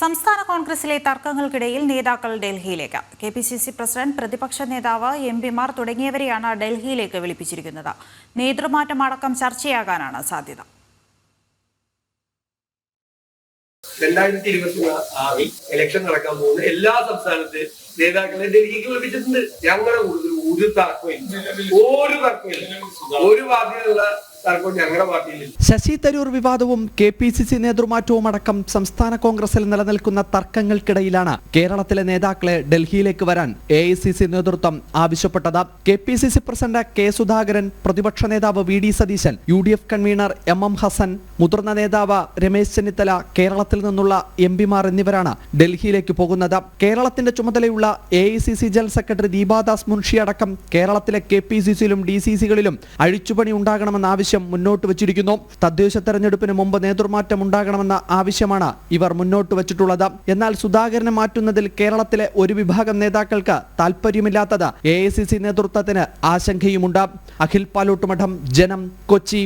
സംസ്ഥാന കോൺഗ്രസിലെ തർക്കങ്ങൾക്കിടയിൽ നേതാക്കൾ ഡൽഹിയിലേക്ക്. K P C C president പ്രതിപക്ഷ നേതാവ് എം പിമാർ തുടങ്ങിയവരെയാണ് ഡൽഹിയിലേക്ക് വിളിപ്പിച്ചിരിക്കുന്നത്. നേതൃമാറ്റം അടക്കം ചർച്ചയാകാനാണ് സാധ്യത. രണ്ടായിരത്തി ഇരുപത്തി ആറിൽ ഇലക്ഷൻ നടക്കാൻ പോകുന്ന എല്ലാ സംസ്ഥാനത്തെ നേതാക്കളെ ഡൽഹിക്ക് വിളിപ്പിച്ചിട്ടുണ്ട്. ഞങ്ങളുടെ കൂടുതൽ ഒരു തർക്കമില്ല. ഒരു തർക്കമില്ല. ഒരു പാർട്ടിയിലില്ല ശശി തരൂർ വിവാദവും കെ പി സി സി നേതൃമാറ്റവും അടക്കം സംസ്ഥാന കോൺഗ്രസിൽ നിലനിൽക്കുന്ന തർക്കങ്ങൾക്കിടയിലാണ് കേരളത്തിലെ നേതാക്കളെ ഡൽഹിയിലേക്ക് വരാൻ എ ഐ സി സി നേതൃത്വം ആവശ്യപ്പെട്ടത്. K P C C president K Sudhakaran പ്രതിപക്ഷ നേതാവ് V D Satheesan U D F convener M M Hasan മുതിർന്ന നേതാവ് രമേശ് ചെന്നിത്തല കേരളത്തിൽ നിന്നുള്ള എം പിമാർ എന്നിവരാണ് ഡൽഹിയിലേക്ക് പോകുന്നത്. കേരളത്തിന്റെ ചുമതലയുള്ള A I C C general secretary Deepa Das Munshi അടക്കം കേരളത്തിലെ കെ പി സി സിയിലും ഡി സി സികളിലും അഴിച്ചുപണി ഉണ്ടാകണമെന്ന ആവശ്യം മുന്നോട്ട് വച്ചിരിക്കുന്നു. തദ്ദേശ തെരഞ്ഞെടുപ്പിന് മുമ്പ് നേതൃമാറ്റം ഉണ്ടാകണമെന്ന ആവശ്യമാണ് ഇവർ മുന്നോട്ട് വച്ചിട്ടുള്ളത്. എന്നാൽ സുധാകരനെ മാറ്റുന്നതിൽ കേരളത്തിലെ ഒരു വിഭാഗം നേതാക്കൾക്ക് താല്പര്യമില്ലാത്തത് എ നേതൃത്വത്തിന് ആശങ്കയുമുണ്ട്. അഖിൽ പാലോട്ടുമഠം ജനം കൊച്ചി.